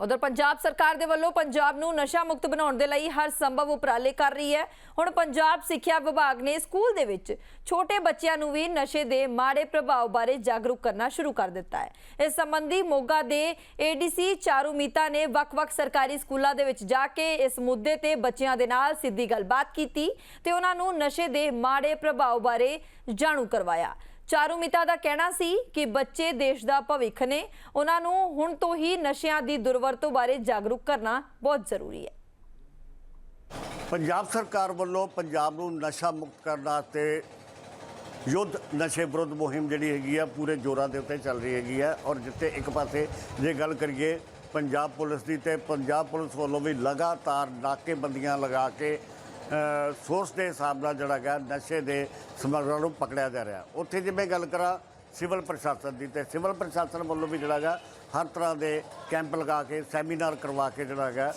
ਉਧਰ ਪੰਜਾਬ ਸਰਕਾਰ ਦੇ ਵੱਲੋਂ ਪੰਜਾਬ ਨੂੰ ਨਸ਼ਾ ਮੁਕਤ ਬਣਾਉਣ ਦੇ ਲਈ ਹਰ ਸੰਭਵ ਉਪਰਾਲੇ ਕਰ ਰਹੀ ਹੈ। ਹੁਣ ਪੰਜਾਬ ਸਿੱਖਿਆ ਵਿਭਾਗ ਨੇ ਸਕੂਲ ਦੇ ਵਿੱਚ ਛੋਟੇ ਬੱਚਿਆਂ ਨੂੰ ਵੀ ਨਸ਼ੇ ਦੇ ਮਾੜੇ ਪ੍ਰਭਾਵ ਬਾਰੇ ਜਾਗਰੂਕ ਕਰਨਾ ਸ਼ੁਰੂ ਕਰ ਦਿੱਤਾ ਹੈ। ਇਸ ਸੰਬੰਧੀ ਮੋਗਾ ਦੇ ਏਡੀਸੀ ਚਾਰੂ ਮੀਤਾ ਨੇ ਵੱਖ-ਵੱਖ ਸਰਕਾਰੀ ਸਕੂਲਾਂ ਦੇ ਵਿੱਚ ਜਾ ਕੇ ਇਸ ਮੁੱਦੇ ਤੇ ਬੱਚਿਆਂ ਦੇ ਨਾਲ ਸਿੱਧੀ ਗੱਲਬਾਤ ਕੀਤੀ ਤੇ ਉਹਨਾਂ ਨੂੰ ਨਸ਼ੇ ਦੇ ਮਾੜੇ ਪ੍ਰਭਾਵ ਬਾਰੇ ਜਾਣੂ ਕਰਵਾਇਆ। ਚਾਰੂ ਮਿਤਾ ਦਾ ਕਹਿਣਾ ਸੀ ਕਿ ਬੱਚੇ ਦੇਸ਼ ਦਾ ਭਵਿੱਖ ਨੇ। ਉਹਨਾਂ ਨੂੰ ਹੁਣ ਤੋਂ ਹੀ ਨਸ਼ਿਆਂ ਦੀ ਦੁਰਵਰਤੋਂ ਬਾਰੇ ਜਾਗਰੂਕ ਕਰਨਾ ਬਹੁਤ ਜ਼ਰੂਰੀ ਹੈ। ਪੰਜਾਬ ਸਰਕਾਰ ਵੱਲੋਂ ਪੰਜਾਬ ਨੂੰ ਨਸ਼ਾ ਮੁਕਤ ਕਰਨ ਵਾਸਤੇ ਯੁੱਧ, ਨਸ਼ੇ ਵਿਰੁੱਧ ਮੁਹਿੰਮ ਜਿਹੜੀ ਹੈਗੀ ਆ, ਪੂਰੇ ਜ਼ੋਰਾਂ ਦੇ ਉੱਤੇ ਚੱਲ ਰਹੀ ਹੈਗੀ ਆ। ਔਰ ਜਿੱਥੇ ਇੱਕ ਪਾਸੇ ਜੇ ਗੱਲ ਕਰੀਏ, ਪੰਜਾਬ ਪੁਲਿਸ ਦੀ ਤੇ ਪੰਜਾਬ ਪੁਲਿਸ ਵੱਲੋਂ ਵੀ ਲਗਾਤਾਰ ਨਾਕੇਬੰਦੀਆਂ ਲਗਾ ਕੇ ਸੋਰਸ ਦੇ ਹਿਸਾਬ ਨਾਲ ਜਿਹੜਾ ਹੈਗਾ, ਨਸ਼ੇ ਦੇ ਸਮਗਲਰਾਂ ਨੂੰ ਪਕੜਿਆ ਜਾ ਰਿਹਾ। ਉੱਥੇ ਜਿਵੇਂ ਗੱਲ ਕਰਾਂ ਸਿਵਲ ਪ੍ਰਸ਼ਾਸਨ ਦੀ, ਤੇ ਸਿਵਲ ਪ੍ਰਸ਼ਾਸਨ ਵੱਲੋਂ ਵੀ ਜਿਹੜਾ ਹੈਗਾ, ਹਰ ਤਰ੍ਹਾਂ ਦੇ ਕੈਂਪ ਲਗਾ ਕੇ, ਸੈਮੀਨਾਰ ਕਰਵਾ ਕੇ ਜਿਹੜਾ ਹੈਗਾ,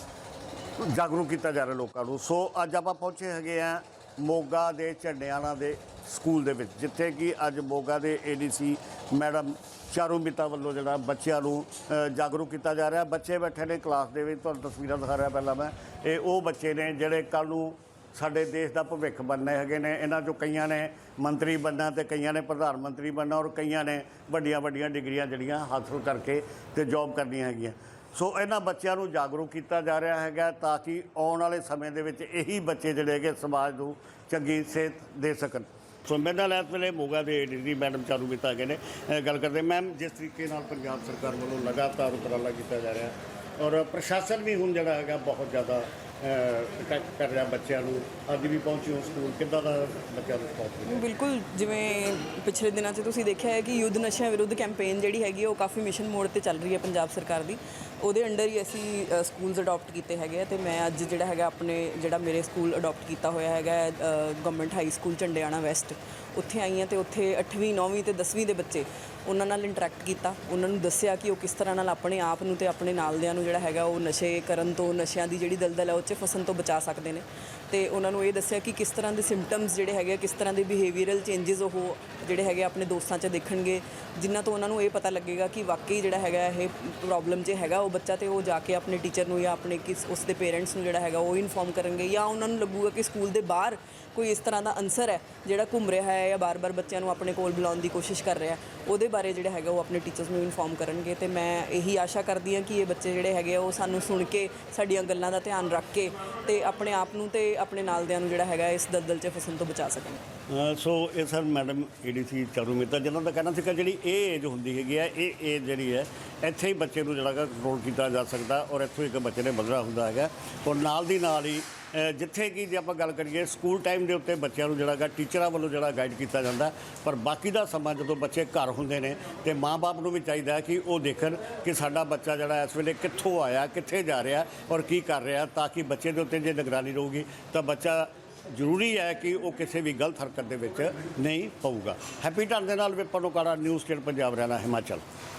ਜਾਗਰੂਕ ਕੀਤਾ ਜਾ ਰਿਹਾ ਲੋਕਾਂ ਨੂੰ। ਸੋ ਅੱਜ ਆਪਾਂ ਪਹੁੰਚੇ ਹੈਗੇ ਆ ਮੋਗਾ ਦੇ ਝੰਡਿਆਣਾ ਦੇ ਸਕੂਲ ਦੇ ਵਿੱਚ, ਜਿੱਥੇ ਕਿ ਅੱਜ ਮੋਗਾ ਦੇ ਏਡੀਸੀ ਮੈਡਮ ਚਾਰੂ ਮਿੱਤਾ ਵੱਲੋਂ ਜਿਹੜਾ ਬੱਚਿਆਂ ਨੂੰ ਜਾਗਰੂਕ ਕੀਤਾ ਜਾ ਰਿਹਾ। ਬੱਚੇ ਬੈਠੇ ਨੇ ਕਲਾਸ ਦੇ ਵਿੱਚ, ਤੁਹਾਨੂੰ ਤਸਵੀਰਾਂ ਦਿਖਾ ਰਿਹਾ ਪਹਿਲਾਂ ਮੈਂ। ਇਹ ਉਹ ਬੱਚੇ ਨੇ ਜਿਹੜੇ ਕੱਲ ਨੂੰ ਸਾਡੇ ਦੇਸ਼ ਦਾ ਭਵਿੱਖ ਬਣਨੇ ਹੈਗੇ ਨੇ, ਇਹਨਾਂ ਚੋਂ ਕਈਆਂ ਨੇ ਮੰਤਰੀ ਬਣਨਾ ਤੇ ਕਈਆਂ ਨੇ ਪ੍ਰਧਾਨ ਮੰਤਰੀ ਬਣਨਾ ਔਰ ਕਈਆਂ ਨੇ ਵੱਡੀਆਂ ਵੱਡੀਆਂ ਡਿਗਰੀਆਂ ਜਿਹੜੀਆਂ ਹਾਸਲ ਕਰਕੇ ਤੇ ਜੌਬ ਕਰਨੀਆਂ ਹੈਗੀਆਂ। ਸੋ ਇਹਨਾਂ ਬੱਚਿਆਂ ਨੂੰ ਜਾਗਰੂਕ ਕੀਤਾ ਜਾ ਰਿਹਾ ਹੈਗਾ ਤਾਂ ਕਿ ਆਉਣ ਵਾਲੇ ਸਮੇਂ ਦੇ ਵਿੱਚ ਇਹੀ ਬੱਚੇ ਜਿਹੜੇ ਹੈਗੇ ਸਮਾਜ ਨੂੰ ਚੰਗੀ ਸਿਹਤ ਦੇ ਸਕਣ। ਸੋ ਮੇਰੇ ਨਾਲ ਇਸ ਵੇਲੇ ਮੋਗਾ ਦੇ ਡੀਡੀ ਮੈਡਮ ਚਾਰੂ ਮਿੱਤਾ ਹੈਗੇ ਨੇ। ਗੱਲ ਕਰਦੇ ਮੈਮ, ਜਿਸ ਤਰੀਕੇ ਨਾਲ ਪੰਜਾਬ ਸਰਕਾਰ ਵੱਲੋਂ ਲਗਾਤਾਰ ਉਪਰਾਲਾ ਕੀਤਾ ਜਾ ਰਿਹਾ ਔਰ ਪ੍ਰਸ਼ਾਸਨ ਵੀ ਹੁਣ ਜਿਹੜਾ ਹੈਗਾ ਬਹੁਤ ਜ਼ਿਆਦਾ ਅ, ਕਰ ਰਿਹਾ ਬੱਚਿਆਂ ਨੂੰ। ਅੱਜ ਵੀ ਪਹੁੰਚੇ ਹੋ ਸਕੂਲ। ਕਿੱਦਾਂ ਦਾ ਬੱਚਿਆਂ ਨੂੰ ਪਹੁੰਚ ਬਿਲਕੁਲ ਜਿਵੇਂ ਪਿਛਲੇ ਦਿਨਾਂ 'ਚ ਤੁਸੀਂ ਦੇਖਿਆ ਹੈ ਕਿ ਯੁੱਧ ਨਸ਼ਿਆਂ ਵਿਰੁੱਧ ਕੈਂਪੇਨ ਜਿਹੜੀ ਹੈਗੀ ਉਹ ਕਾਫੀ ਮਿਸ਼ਨ ਮੋੜ ਤੇ ਚੱਲ ਰਹੀ ਹੈ ਪੰਜਾਬ ਸਰਕਾਰ ਦੀ। ਉਹਦੇ ਅੰਡਰ ਹੀ ਅਸੀਂ ਸਕੂਲਸ ਅਡਾਪਟ ਕੀਤੇ ਹੈਗੇ ਆ ਤੇ ਮੈਂ ਅੱਜ ਜਿਹੜਾ ਹੈਗਾ ਆਪਣੇ ਜਿਹੜਾ ਮੇਰੇ ਸਕੂਲ ਅਡਾਪਟ ਕੀਤਾ ਹੋਇਆ ਹੈਗਾ government high school Jhandiana west ਉੱਥੇ ਆਈ ਹਾਂ ਤੇ ਉੱਥੇ 8ਵੀਂ 9ਵੀਂ ਤੇ 10ਵੀਂ ਦੇ ਬੱਚੇ ਉਹਨਾਂ ਨਾਲ ਇੰਟਰੈਕਟ ਕੀਤਾ। ਉਹਨਾਂ ਨੂੰ ਦੱਸਿਆ ਕਿ ਉਹ ਕਿਸ ਤਰ੍ਹਾਂ ਨਾਲ ਆਪਣੇ ਆਪ ਨੂੰ ਤੇ ਆਪਣੇ ਨਾਲਦਿਆਂ ਨੂੰ ਜਿਹੜਾ ਹੈਗਾ ਉਹ ਨਸ਼ੇ ਕਰਨ ਤੋਂ ਨਸ਼ਿਆਂ ਦੀ ਜਿਹੜੀ ਦਲਦਲ ਹੈ ਉਹ 'ਚ ਫਸਣ ਤੋਂ ਬਚਾ ਸਕਦੇ ਨੇ। ਤੇ ਉਹਨਾਂ ਨੂੰ ਇਹ ਦੱਸਿਆ ਕਿ ਕਿਸ ਤਰ੍ਹਾਂ ਦੇ ਸਿੰਪਟਮਸ ਜਿਹੜੇ ਹੈਗੇ ਆ, ਕਿਸ ਤਰ੍ਹਾਂ ਦੇ ਬਿਹੇਵੀਅਰਲ ਚੇਂजेस ਉਹ ਜਿਹੜੇ ਹੈਗੇ ਆ ਆਪਣੇ ਦੋਸਤਾਂ 'ਚ ਦੇਖਣਗੇ ਜਿਨ੍ਹਾਂ ਤੋਂ ਉਹਨਾਂ ਨੂੰ ਇਹ ਪਤਾ ਲੱਗੇਗਾ ਕਿ ਵਾਕਈ ਜਿਹੜਾ ਹੈਗਾ ਇਹ ਪ੍ਰੋਬਲਮ 'ਚ ਹੈਗਾ ਉਹ ਬੱਚਾ ਤੇ ਉਹ ਜਾ ਕੇ ਆਪਣੇ ਟੀਚਰ ਨੂੰ ਜਾਂ ਆਪਣੇ ਕਿਸ ਉਸ ਦੇ ਪੇਰੈਂਟਸ ਨੂੰ ਜਿਹੜਾ ਹੈਗਾ ਉਹ ਇਨਫੋਰਮ ਕਰਨਗੇ ਜਾਂ ਉਹਨਾਂ ਨੂੰ ਲੱਗੂਗਾ ਕਿ ਸਕੂਲ ਦੇ ਬਾਹਰ ਕੋਈ ਇਸ ਤਰ੍ਹਾਂ ਦਾ ਅਨਸਰ ਹੈ ਜਿਹੜਾ ਘੁੰਮ ਰਿਹਾ ਹੈ ਜਾਂ ਬਾਰ-ਬਾਰ ਬੱਚਿਆਂ ਨੂੰ ਆਪਣੇ ਕੋਲ ਬੁਲਾਉਣ ਦੀ ਕੋਸ਼ਿਸ਼ ਕਰ ਰਿਹਾ ਉਹਦੇ ਬਾਰੇ ਜਿਹੜਾ ਹੈਗਾ ਉਹ ਆਪਣੇ ਟੀਚਰਸ ਨੂੰ ਇਨਫੋਰਮ ਕਰਨਗੇ ਤੇ ਮੈਂ ਇਹੀ ਆਸ਼ਾ ਕਰਦੀ ਹਾਂ ਕਿ ਇਹ ਬੱਚੇ ਜਿਹੜੇ ਹੈਗੇ ਆ, ਉਹ ਸਾਨੂੰ ਸੁਣ ਕੇ, ਸਾਡੀਆਂ ਗੱਲਾਂ ਦਾ ਧਿਆਨ ਰੱਖ ਕੇ ਤੇ ਆਪਣੇ ਆਪ ਨੂੰ ਤੇ ਆਪਣੇ ਨਾਲਦਿਆਂ ਨੂੰ ਜਿਹੜਾ ਹੈਗਾ ਇਸ ਦਲਦਲ 'ਚ ਫਸਣ ਤੋਂ ਬਚਾ ਸਕਣ। ਸੋ ਇਹ ਸਰ ਮੈਡਮ ਏਡੀਸੀ ਚਾਰੂ ਮਿੱਤਰ ਜਿਹਨਾਂ ਦਾ ਕਹਿਣਾ ਸੀ ਕਿ ਜਿਹੜੀ ਇਹ ਏਜ ਹੁੰਦੀ ਹੈਗੀ ਹੈ ਇਹ ਏਜ ਜਿਹੜੀ ਹੈ, ਇੱਥੇ ਹੀ ਬੱਚੇ ਨੂੰ ਜਿਹੜਾ ਕੰਟਰੋਲ ਕੀਤਾ ਜਾ ਸਕਦਾ ਔਰ ਇੱਥੋਂ ਇੱਕ ਬੱਚੇ ਨੇ ਬਦਲਾ ਹੁੰਦਾ ਹੈਗਾ। ਔਰ ਨਾਲ ਦੀ ਨਾਲ ਹੀ ਜਿੱਥੇ ਕਿ ਜੇ ਆਪਾਂ ਗੱਲ ਕਰੀਏ ਸਕੂਲ ਟਾਈਮ ਦੇ ਉੱਤੇ ਬੱਚਿਆਂ ਨੂੰ ਜਿਹੜਾ ਹੈਗਾ ਟੀਚਰਾਂ ਵੱਲੋਂ ਜਿਹੜਾ ਗਾਈਡ ਕੀਤਾ ਜਾਂਦਾ, ਪਰ ਬਾਕੀ ਦਾ ਸਮਾਂ ਜਦੋਂ ਬੱਚੇ ਘਰ ਹੁੰਦੇ ਨੇ ਤੇ ਮਾਪੇ ਨੂੰ ਵੀ ਚਾਹੀਦਾ ਕਿ ਉਹ ਦੇਖਣ ਕਿ ਸਾਡਾ ਬੱਚਾ ਜਿਹੜਾ ਇਸ ਵੇਲੇ ਕਿੱਥੋਂ ਆਇਆ, ਕਿੱਥੇ ਜਾ ਰਿਹਾ ਔਰ ਕੀ ਕਰ ਰਿਹਾ ਤਾਂ ਕਿ ਬੱਚੇ ਦੇ ਉੱਤੇ ਜੇ ਨਿਗਰਾਨੀ ਰਹੂਗੀ ਤਾਂ ਬੱਚਾ ਜ਼ਰੂਰੀ ਹੈ ਕਿ ਉਹ ਕਿਸੇ ਵੀ ਗਲਤ ਹਰਕਤ ਦੇ ਵਿੱਚ ਨਹੀਂ ਪਊਗਾ। ਹੈਪੀ ਢੰਗ ਦੇ ਨਾਲ ਵਿਪਨ ਉਕਾੜਾ, ਨਿਊਜ਼ ਸਟੇਟ ਪੰਜਾਬ ਰਹਿਣਾ ਹਿਮਾਚਲ।